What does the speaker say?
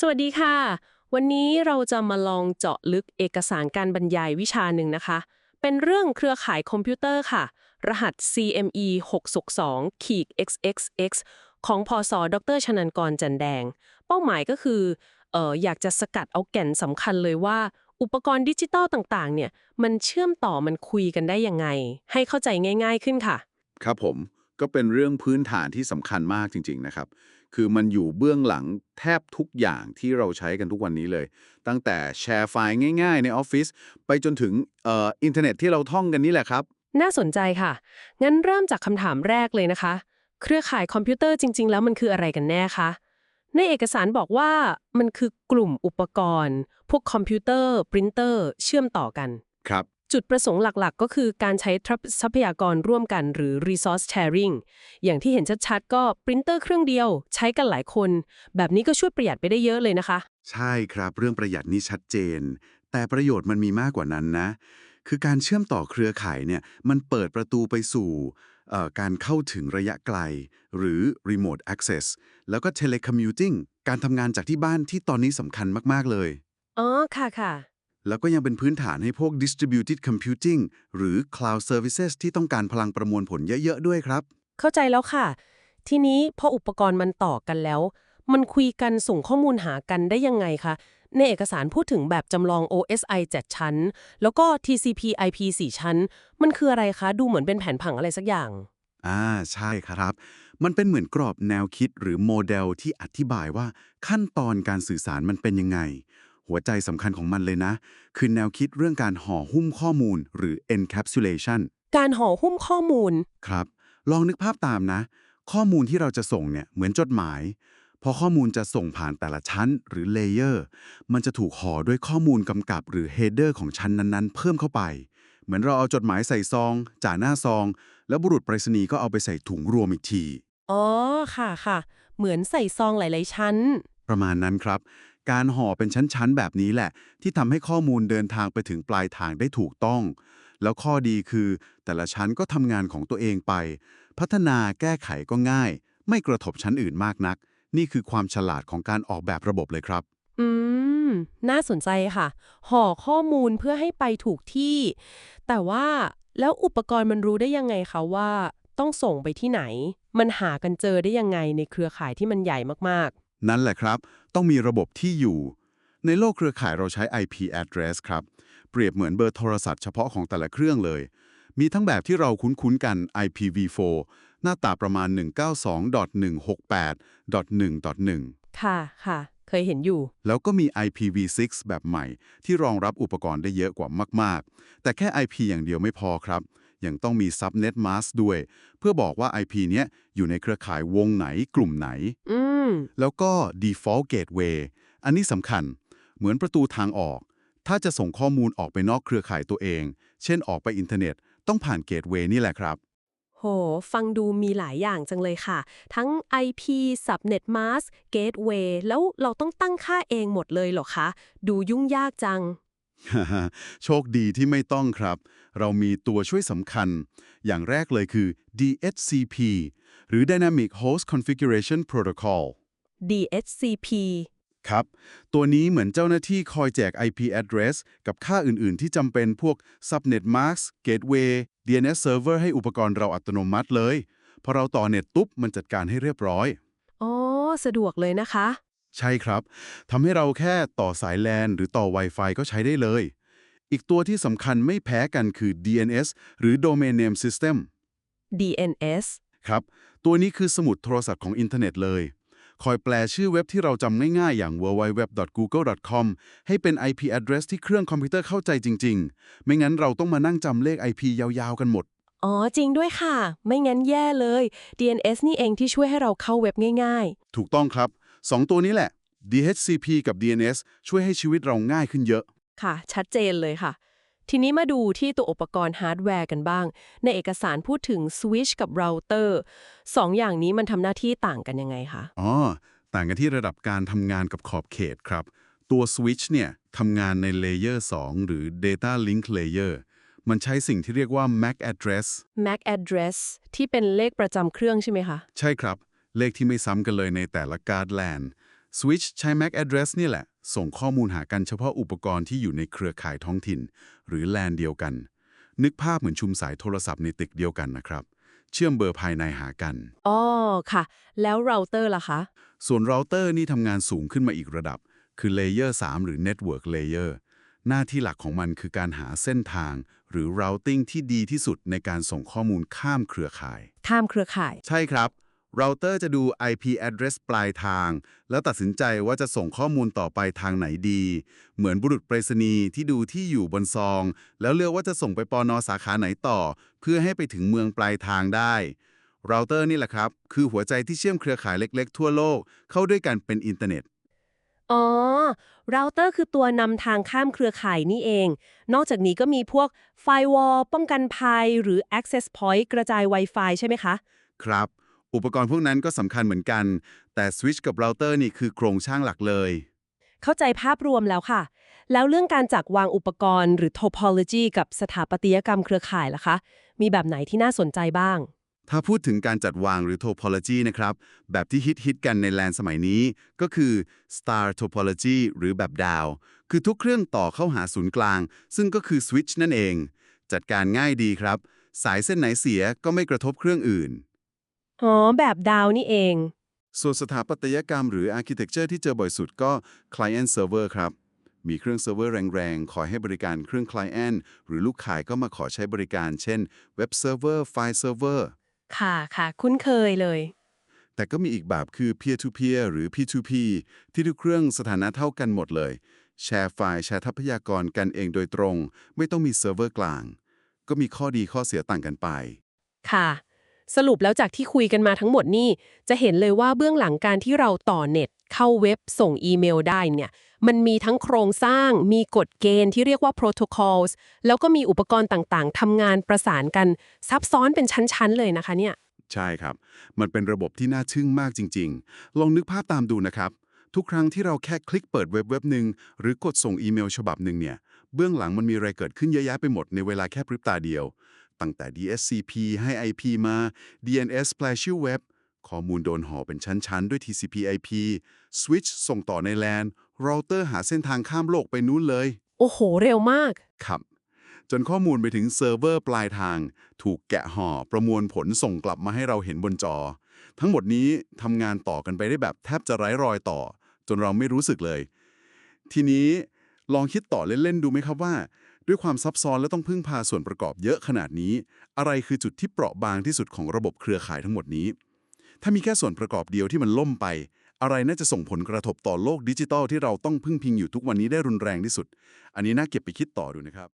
สวัสดีค่ะ วันนี้เราจะมาลองเจาะลึกเอกสารการบรรยายวิชาหนึ่งนะคะ เป็นเรื่องเครือข่ายคอมพิวเตอร์ค่ะ รหัส CME 662ขีด XXX ของพศดรชนันกรจันแดง เป้าหมายก็คือเอออยากจะสกัดเอาแก่นสำคัญเลยว่า อุปกรณ์ดิจิตอลต่างๆ เนี่ย มันเชื่อมต่อมันคุยกันได้ยังไง ให้เข้าใจง่าย ๆ ขึ้นค่ะ ครับผมก็เป็นเรื่องพื้นฐานที่สำคัญมากจริง ๆ นะครับ คือมันอยู่เบื้องหลังแทบทุกอย่างที่เราใช้กันทุกวันนี้เลย ตั้งแต่แชร์ไฟล์ง่ายๆ ในออฟฟิศไปจนถึงเอ่ออินเทอร์เน็ตที่เราท่องกันนี่แหละครับ น่าสนใจค่ะ งั้นเริ่มจากคำถามแรกเลยนะคะ เครือข่ายคอมพิวเตอร์จริง ๆ แล้วมันคืออะไรกันแน่คะในเอกสารบอกว่ามันคือกลุ่มอุปกรณ์ พวกคอมพิวเตอร์ ปรินเตอร์ เชื่อมต่อกัน ครับ จุดประสงค์หลักๆ ก็คือการใช้ทรัพยากรร่วมกันหรือ resource sharing อย่างที่เห็นชัดๆ ก็ปรินเตอร์เครื่องเดียว ใช้กันหลายคน แบบนี้ก็ช่วยประหยัดไปได้เยอะเลยนะคะ ใช่ครับ เรื่องประหยัดนี่ชัดเจน แต่ประโยชน์มันมีมากกว่านั้นนะ คือการเชื่อมต่อเครือข่ายเนี่ยมันเปิดประตูไปสู่เอ่อการเข้าถึงระยะไกล หรือ remote access แล้วก็ telecommuting การทำงานจากที่บ้านที่ตอนนี้สำคัญมากๆเลย อ๋อ ค่ะค่ะ แล้วก็ยังเป็นพื้นฐานให้พวก distributed computing หรือ cloud services ที่ต้องการพลังประมวลผลเยอะๆด้วยครับ เข้าใจแล้วค่ะ ทีนี้พออุปกรณ์มันต่อกันแล้ว มันคุยกันส่งข้อมูลหากันได้ยังไงคะ ในเอกสารพูดถึงแบบจำลอง OSI 7 ชั้น แล้วก็ TCP IP 4 ชั้น มันคืออะไรคะ ดูเหมือนเป็นแผนผังอะไรสักอย่าง อ่า ใช่ครับ มันเป็นเหมือนกรอบแนวคิดหรือโมเดลที่อธิบายว่าขั้นตอนการสื่อสารมันเป็นยังไง หัวใจสำคัญของมันเลยนะ คือแนวคิดเรื่องการห่อหุ้มข้อมูล หรือ encapsulation การห่อหุ้มข้อมูล ครับ ลองนึกภาพตามนะ ข้อมูลที่เราจะส่งเนี่ยเหมือนจดหมาย พอข้อมูลจะส่งผ่านแต่ละชั้นหรือเลเยอร์ มันจะถูกห่อด้วยข้อมูลกำกับหรือ header ของชั้นนั้นๆ เพิ่มเข้าไป เหมือนเราเอาจดหมายใส่ซอง จ่าหน้าซอง แล้วบุรุษไปรษณีย์ก็เอาไปใส่ถุงรวมอีกที อ๋อ ค่ะค่ะ เหมือนใส่ซองหลาย ๆ ชั้น ประมาณนั้นครับ การห่อเป็นชั้นๆ แบบนี้แหละ ที่ทำให้ข้อมูลเดินทางไปถึงปลายทางได้ถูกต้อง แล้วข้อดีคือ แต่ละชั้นก็ทำงานของตัวเองไป พัฒนาแก้ไขก็ง่าย ไม่กระทบชั้นอื่นมากนัก นี่คือความฉลาดของการออกแบบระบบเลยครับ อืม น่าสนใจค่ะ ห่อข้อมูลเพื่อให้ไปถูกที่ แต่ว่าแล้วอุปกรณ์มันรู้ได้ยังไงคะว่า ต้องส่งไปที่ไหน มันหากันเจอได้ยังไงในเครือข่ายที่มันใหญ่มากๆ นั่นแหละครับ ต้องมีระบบที่อยู่ ในโลกเครือข่ายเราใช้ IP address ครับ เปรียบเหมือนเบอร์โทรศัพท์เฉพาะของแต่ละเครื่องเลย มีทั้งแบบที่เราคุ้นๆกัน IPv4 หน้าตาประมาณ 192.168.1.1ๆค่ะ ค่ะ เคยเห็นอยู่ แล้วก็มี IPv6 แบบใหม่ ที่รองรับอุปกรณ์ได้เยอะกว่ามาก ๆ แต่แค่ IP อย่างเดียวไม่พอครับยังต้องมี subnet mask ด้วย เพื่อบอกว่า IP เนี้ยอยู่ในเครือข่ายวงไหนกลุ่มไหน อืม แล้วก็ default gateway อันนี้สำคัญ เหมือนประตูทางออก ถ้าจะส่งข้อมูลออกไปนอกเครือข่ายตัวเอง เช่นออกไปอินเทอร์เน็ต ต้องผ่าน gateway นี่แหละครับ โห ฟังดูมีหลายอย่างจังเลยค่ะ ทั้ง IP subnet mask gateway แล้วเราต้องตั้งค่าเองหมดเลยเหรอคะ ดูยุ่งยากจัง โชคดีที่ไม่ต้องครับ เรามีตัวช่วยสำคัญ อย่างแรกเลยคือ DHCP หรือ Dynamic Host Configuration Protocol DHCP ครับ ตัวนี้เหมือนเจ้าหน้าที่คอยแจก IP address กับค่าอื่น ๆ ที่จำเป็นพวก subnet mask gateway DNS server ให้อุปกรณ์เราอัตโนมัติเลย พอเราต่อเน็ตตุ๊บมันจัดการให้เรียบร้อย อ๋อ สะดวกเลยนะคะ ใช่ครับ ทำให้เราแค่ต่อสาย LAN หรือต่อ Wi-Fi ก็ใช้ได้เลย อีกตัวที่สำคัญไม่แพ้กันคือ DNS หรือ Domain Name System DNS ครับ ตัวนี้คือสมุดโทรศัพท์ของอินเทอร์เน็ตเลย คอยแปลชื่อเว็บที่เราจำง่ายๆ อย่าง www.google.com ให้เป็น IP address ที่เครื่องคอมพิวเตอร์เข้าใจจริง ๆ ไม่งั้นเราต้องมานั่งจำเลข IP ยาวๆ กันหมด อ๋อ จริงด้วยค่ะ ไม่งั้นแย่เลย DNS นี่เองที่ช่วยให้เราเข้าเว็บง่ายถูกต้องครับสองตัวนี้แหละ DHCP กับ DNS ช่วยให้ชีวิตเราง่ายขึ้นเยอะๆค่ะ ชัดเจนเลยค่ะ ทีนี้มาดูที่ตัวอุปกรณ์ฮาร์ดแวร์กันบ้าง ในเอกสารพูดถึงสวิชกับเราเตอร์สองอย่างนี้มันทำหน้าที่ต่างกันยังไงคะ อ๋อ ต่างกันที่ระดับการทำงานกับขอบเขตครับ ตัว Switch เนี่ยทำงานในเลเยอร์2หรือ Data Link Layer มันใช้สิ่งที่เรียกว่า MAC address MAC address ที่เป็นเลขประจำเครื่องใช่ไหมคะ ใช่ครับ เลขที่ไม่ซ้ำกันเลยในแต่ละการ์ดแลน Switch ใช้ MAC address นี่แหละ ส่งข้อมูลหากันเฉพาะอุปกรณ์ที่อยู่ในเครือข่ายท้องถิ่น หรือแลนเดียวกัน นึกภาพเหมือนชุมสายโทรศัพท์ในตึกเดียวกันนะครับ เชื่อมเบอร์ภายในหากัน อ๋อค่ะ แล้วเราเตอร์ล่ะคะ ส่วนเราเตอร์นี่ทำงานสูงขึ้นมาอีกระดับ คือ Layer 3หรือ Network Layer หน้าที่หลักของมันคือการหาเส้นทาง หรือ routing ที่ดีที่สุดในการส่งข้อมูลข้ามเครือข่าย ข้ามเครือข่าย ใช่ครับ เราเตอร์จะดู IP address ปลายทาง แล้วตัดสินใจว่าจะส่งข้อมูลต่อไปทางไหนดี เหมือนบุรุษไปรษณีย์ที่ดูที่อยู่บนซอง แล้วเลือกว่าจะส่งไปปอนอสาขาไหนต่อ เพื่อให้ไปถึงเมืองปลายทางได้เราเตอร์นี่แหละครับ คือหัวใจที่เชื่อมเครือข่ายเล็ก ๆ ทั่วโลก เข้าด้วยกันเป็นอินเทอร์เน็ต อ๋อ เราเตอร์คือตัวนำทางข้ามเครือข่ายนี่เอง นอกจากนี้ก็มีพวก Firewall ป้องกันภัยหรือ Access Point กระจาย Wi-Fi ใช่ไหมคะ ครับ อุปกรณ์พวกนั้นก็สำคัญเหมือนกัน แต่สวิตช์กับเราเตอร์นี่คือโครงสร้างหลักเลย เข้าใจภาพรวมแล้วค่ะ แล้วเรื่องการจัดวางอุปกรณ์หรือ topology กับสถาปัตยกรรมเครือข่ายล่ะคะ มีแบบไหนที่น่าสนใจบ้าง ถ้าพูดถึงการจัดวางหรือ topology นะครับ แบบที่ฮิตฮิตๆกันในแลนสมัยนี้ ก็คือ star topology หรือแบบดาว คือทุกเครื่องต่อเข้าหาศูนย์กลาง ซึ่งก็คือสวิตช์นั่นเอง จัดการง่ายดีครับ สายเส้นไหนเสียก็ไม่กระทบเครื่องอื่น อ๋อแบบดาวนี่เอง ส่วนสถาปัตยกรรมหรือ architecture ที่เจอบ่อยสุดก็ client server ครับ มีเครื่องเซิร์ฟเวอร์แรงๆ คอยให้บริการเครื่อง client หรือลูกขายก็มาขอใช้บริการ เช่น web server file server ค่ะค่ะ คุ้นเคยเลย แต่ก็มีอีกแบบคือ peer to peer หรือ P2P ที่ทุกเครื่องสถานะเท่ากันหมดเลย แชร์ไฟล์แชร์ทรัพยากรกันเองโดยตรง ไม่ต้องมีเซิร์ฟเวอร์กลาง ก็มีข้อดีข้อเสียต่างกันไป ค่ะ สรุปแล้วจากที่คุยกันมาทั้งหมดนี่จะเห็นเลยว่าเบื้องหลังการที่เราต่อเน็ต เข้าเว็บส่งอีเมลได้เนี่ย มันมีทั้งโครงสร้าง มีกฎเกณฑ์ที่เรียกว่า protocols แล้วก็มีอุปกรณ์ต่างๆทำงานประสานกันซับซ้อนเป็นชั้นๆเลยนะคะเนี่ย ใช่ครับ มันเป็นระบบที่น่าทึ่งมากจริง ๆ ลองนึกภาพตามดูนะครับ ทุกครั้งที่เราแค่คลิกเปิดเว็บเว็บหนึ่งหรือกดส่งอีเมลฉบับหนึ่งเนี่ย เบื้องหลังมันมีอะไรเกิดขึ้นเยอะแยะไปหมดในเวลาแค่พริบตาเดียว ตั้งแต่ DSCP ให้ IP มา DNS แปลชื่อเว็บข้อมูลโดนห่อเป็นชั้น ๆ ด้วย TCP/IP Switch ส่งต่อใน LAN เราเตอร์หาเส้นทางข้ามโลกไปนู้นเลย โอ้โห เร็วมาก ครับ จนข้อมูลไปถึงเซิร์ฟเวอร์ปลายทาง ถูกแกะห่อประมวลผลส่งกลับมาให้เราเห็นบนจอ ทั้งหมดนี้ทำงานต่อกันไปได้แบบแทบจะไร้รอยต่อ จนเราไม่รู้สึกเลย ทีนี้ลองคิดต่อเล่น ๆ ดูไหมครับว่า ด้วยความซับซ้อนและต้องพึ่งพาส่วนประกอบเยอะขนาดนี้ อะไรคือจุดที่เปราะบางที่สุดของระบบเครือข่ายทั้งหมดนี้ ถ้ามีแค่ส่วนประกอบเดียวที่มันล่มไป อะไรน่าจะส่งผลกระทบต่อโลกดิจิทัลที่เราต้องพึ่งพิงอยู่ทุกวันนี้ได้รุนแรงที่สุด อันนี้น่าเก็บไปคิดต่อดูนะครับ